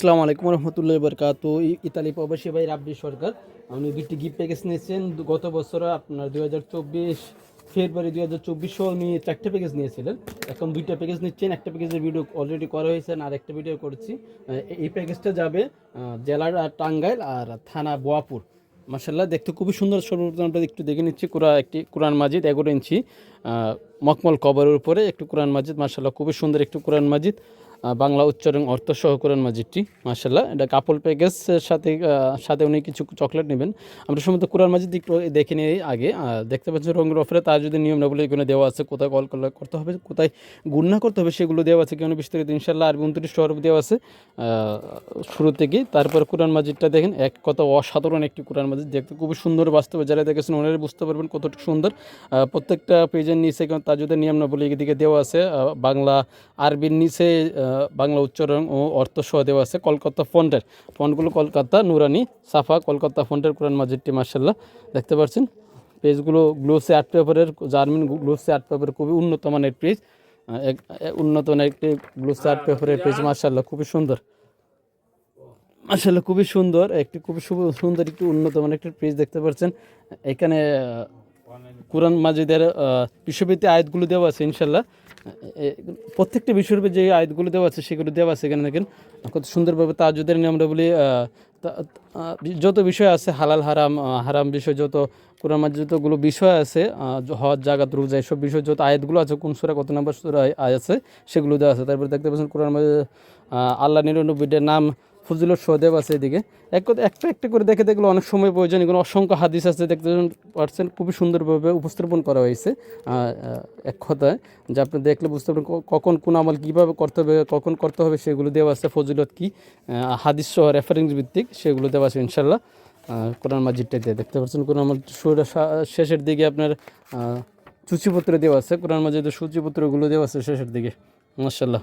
আসসালামু আলাইকুম রহমতুল্লাহ বরকাত ইতালি প্রবাসী ভাই রাব্বি সরকার। আপনি দুটি গিফট প্যাকেজ নিয়েছেন। গত বছর আপনার দুই হাজার চব্বিশ ফেব্রুয়ারি দুই হাজার চব্বিশও উনি চারটে প্যাকেজ নিয়েছিলেন। এখন দুইটা প্যাকেজ নিচ্ছেন। একটা প্যাকেজের ভিডিও অলরেডি করা হয়েছে আর একটা ভিডিও করছি। এই প্যাকেজটা যাবে জেলার আহ, টাঙ্গাইল আর থানা বোয়াপুর। মার্শাল্লাহ দেখতে খুবই সুন্দর সর্বপ্রথম আমরা একটু দেখে নিচ্ছি। কোরআ একটি কোরআন মাজিদ এগারো ইঞ্চি মকমল কবরের উপরে একটু কোরআন মাজিদ। মার্শাল্লাহ খুবই সুন্দর একটু কোরআন মাজিদ। বাংলা উচ্চারণ অর্থ সহ কোরআন মাজিদটি মার্শাল্লাহ এটা কাপল প্যাকেজের সাথে সাথে উনি কিছু চকলেট নেবেন। আমরা সম্ভবত কোরআন মাজিদ দেখে নিই আগে। দেখতে পাচ্ছেন রঙের অফারে তার যদি নিয়ম নবলী এখানে দেওয়া আছে, কোথায় কল করলে করতে হবে, কোথায় গুণনা করতে হবে সেগুলো দেওয়া আছে, কেন বিস্তারিত ইনশাল্লাহ আরবি উনত্রিশ শহর দেওয়া আছে। শুরু থেকেই তারপর কোরআন মাজিদটা দেখেন, এক কত অসাধারণ একটি কোরআন মাজিদ। দেখতে খুবই সুন্দর, বাস্তবে যারা দেখেছেন ওনারা বুঝতে পারবেন কতটুকু সুন্দর। প্রত্যেকটা পেজের নিচে তার যদি নিয়ম নবলী এদিকে দেওয়া আছে। বাংলা আরবির নিচে বাংলা উচ্চারণ ও অর্থ সহ দেওয়া আছে কলকাতা ফন্টের। ফন্টগুলো কলকাতা, নুরানি, সাফা, কলকাতা ফন্টের, কোরআন মাজিদটি মার্শাল্লাহ দেখতে পাচ্ছেন, পেজগুলো গ্লোসে আর্ট পেপারের, জার্মিন গ্লোসে আর্ট পেপারের খুবই উন্নত মানের পেজ। উন্নত মানের একটি গ্লোসে আর্ট পেপারের পেজ মার্শাল্লাহ খুবই সুন্দর। আসলে খুবই সুন্দর, একটি খুবই সুন্দর একটি উন্নত মানের একটি পেজ দেখতে পাচ্ছেন। এখানে কোরআন মাজিদের বিশ্ববিদ্যালয় আয়াতগুলো দেওয়া আছে ইনশাল্লাহ প্রত্যেকটা বিষয়ের যে আয়াতগুলো দেওয়া আছে, সেগুলো দেওয়া আছে এখানে দেখেন। কত সুন্দরভাবে তাজুদের আমরা বলি যত বিষয় আছে, হালাল, হারাম হারাম বিষয়, যত কোরআন যতগুলো বিষয় আছে হজ জাগাত রোজা, এসব বিষয়, যত আয়াতগুলো আছে, কোন সুরা, কত নম্বর সুরা আয় আছে, সেগুলো দেওয়া আছে। তারপরে দেখতে পাচ্ছেন কোরআন মাজ আল্লাহ নিরানব্বইটার নাম ফজিলত সহদেব আছে এদিকে। এক কথা, একটা একটা করে দেখে দেখলে অনেক সময় প্রয়োজন, এগুলো অসংখ্য হাদিস আছে, দেখতে পাচ্ছেন খুবই সুন্দরভাবে উপস্থাপন করা হয়েছে। এক কথায়, যে আপনি দেখলে বুঝতে পারবেন কখন কোন আমল কীভাবে করতে হবে, কখন করতে হবে, সেগুলো দেওয়া আছে, ফজিলত কি হাদিস সহ রেফারেন্স ভিত্তিক সেগুলো দেওয়া আছে ইনশাল্লাহ কোরআন মাজিদটাতে দেখতে পাচ্ছেন, কোরআন মাজিদ শেষের দিকে আপনার সূচিপত্র দেওয়া আছে, কোরআন মাজিদের সূচিপত্রগুলো দেওয়া আছে শেষের দিকে মার্শাল্লাহ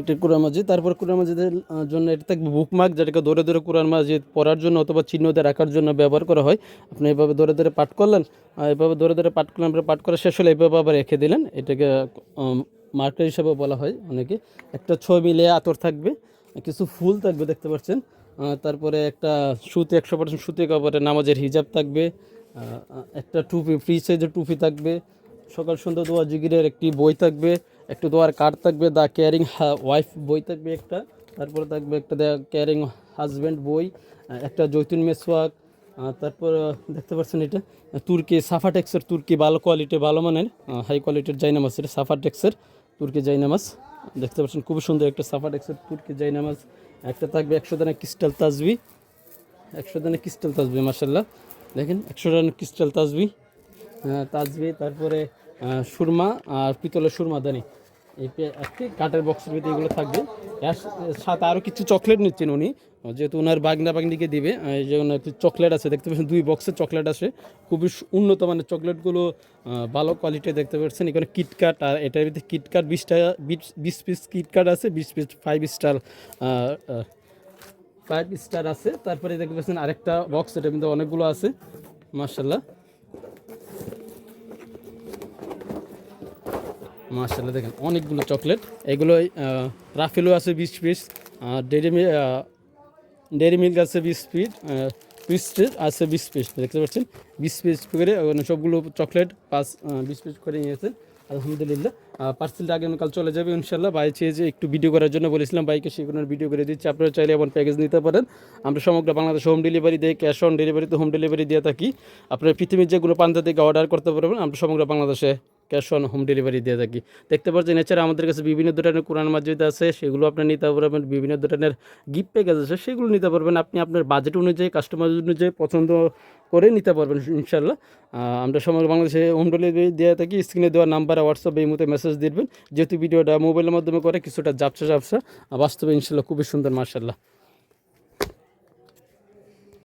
একটা কোরআন মাজিদ তারপর কোরআন মাজিদের জন্য এটা থাকবে বুকমার্ক যেটাকে ধরে ধরে কোরআন মাজিদ পড়ার জন্য অথবা চিহ্ন দিয়ে রাখার জন্য ব্যবহার করা হয়। আপনি এভাবে ধরে ধরে পাঠ করলেন এভাবে ধরে ধরে পাঠ করলেন পাঠ করা শেষ হলে এভাবে আবার রেখে দিলেন। এটাকে মার্কার হিসাবে বলা হয় অনেকে। একটা ছয় মিলিয়ে আতর থাকবে, কিছু ফুল থাকবে, দেখতে পাচ্ছেন। তারপরে একটা সুতি, একশো পার্সেন্ট সুতি কাপড়ে নামাজের হিজাব থাকবে। একটা টুপি ফ্রি সাইজের টুপি থাকবে। সকাল সন্ধ্যা দোয়া জিগিরের একটি বই থাকবে। একটু দোয়ার কার্ড থাকবে দ্য কেয়ারিং ওয়াইফ বই থাকবে একটা, তারপরে থাকবে একটা দ্য কেয়ারিং হাজব্যান্ড বই একটা জৈতুন মেসওয়াক তারপর দেখতে পাচ্ছেন এটা, তুর্কি সাফাটেক্সের তুর্কি, ভালো কোয়ালিটি ভালো মানের হাই কোয়ালিটির জাইনামাজ এটা সাফাটেক্সের তুর্কি জাইনামাজ দেখতে পাচ্ছেন খুব সুন্দর একটা সাফাটেক্সের তুর্কি জাইনামাজ একটা থাকবে একশো দানা ক্রিস্টাল তাজবি, একশো দানা ক্রিস্টাল তাজবি মার্শাল্লাহ দেখেন, একশো দানা ক্রিস্টাল তাজবি তাজবি, তারপরে সুরমা আর পিতলের সুরমা দানি। এই একটি কাঠের বক্সের ভিতরে এগুলো থাকবে। এর সাথে আরও কিছু চকলেট নিচ্ছেন উনি। যেহেতু ওনার বাগনা বাগনিকে দিবে, এই যে ওনার চকলেট আছে, দেখতে পাচ্ছেন দুই বক্সের চকলেট আছে। খুবই উন্নত মানের চকলেটগুলো ভালো কোয়ালিটি দেখতে পাচ্ছেন। এখানে কিটকাট আর এটার ভিতরে কিটকাট বিশটা বিশ পিস কিটকাট আছে, বিশ piece five star five star আছে। তারপরে দেখতে পাচ্ছেন আরেকটা বক্স এটার মধ্যে অনেকগুলো আছে মার্শাল্লাহ মার্শাল্লাহ দেখেন অনেকগুলো চকলেট। এগুলো রাফেলও আছে বিশ পিস, আর ডেরি ডেরি মিল্ক আছে বিশ পিস পিস আছে বিশ পিস, দেখতে পাচ্ছেন? বিশ পিস করে সবগুলো চকলেট পাঁচ বিশ পিস করে নিয়েছে আলহামদুলিল্লাহ। পার্সেলটা আগামীকাল চলে যাবে ইনশাল্লাহ ভাই চেয়ে যে একটু ভিডিও করার জন্য বলেছিলাম বাইকে সেগুলো ভিডিও করে দিচ্ছি। আপনারা চাইলে এমন প্যাকেজ নিতে পারেন। আমরা সমগ্র বাংলাদেশ হোম ডেলিভারি দিয়ে ক্যাশ অন ডেলিভারিতে হোম ডেলিভারি দিয়ে থাকি। আপনারা পৃথিবীর যেগুলো প্রান্ত থেকে অর্ডার করতে পারবেন, আমরা সমগ্র বাংলাদেশে ক্যাশ অন হোম ডেলিভারি দিয়ে থাকি। দেখতে পাচ্ছেন, এছাড়া আমাদের কাছে বিভিন্ন ধরনের কোরআন মাজিদ আছে, সেগুলো আপনি নিতে পারবেন, বিভিন্ন ধরনের গিফট প্যাকেজ আছে, সেগুলো নিতে পারবেন। আপনি আপনার বাজেট অনুযায়ী কাস্টমার অনুযায়ী পছন্দ করে নিতে পারবেন ইনশাল্লাহ আমরা সমগ্র বাংলাদেশে হোম ডেলিভারি দেওয়া থাকি। স্ক্রিনে দেওয়া নাম্বার হোয়াটসঅ্যাপে এই মতো মেসেজ দিবেন। যেহেতু ভিডিওটা মোবাইলের মাধ্যমে করে, কিছুটা জাপসা জাপসা বাস্তবে ইনশাল্লাহ খুবই সুন্দর মার্শাল্লাহ